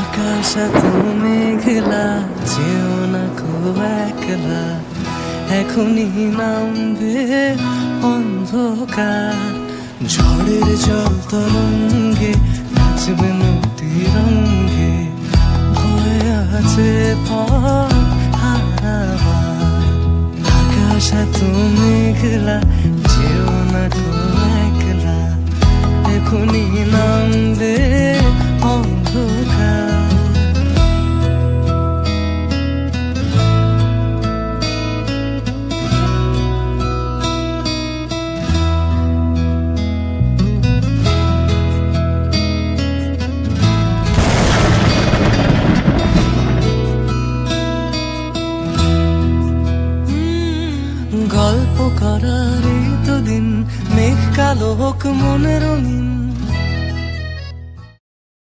আকাশ এত মেঘলা, যেও না খুব একলা। এখনই নামবে অন্ধকার। ঝড়ের জল তরঙ্গে নাচবে নদী রঙ্গে ভয় আছে হারাবার আকাশ এত মেঘলা, যেও না খুব একলা। এখনই নামবে গল্প করার তো দিন মেঘ কালো হোক মনে। রঙিন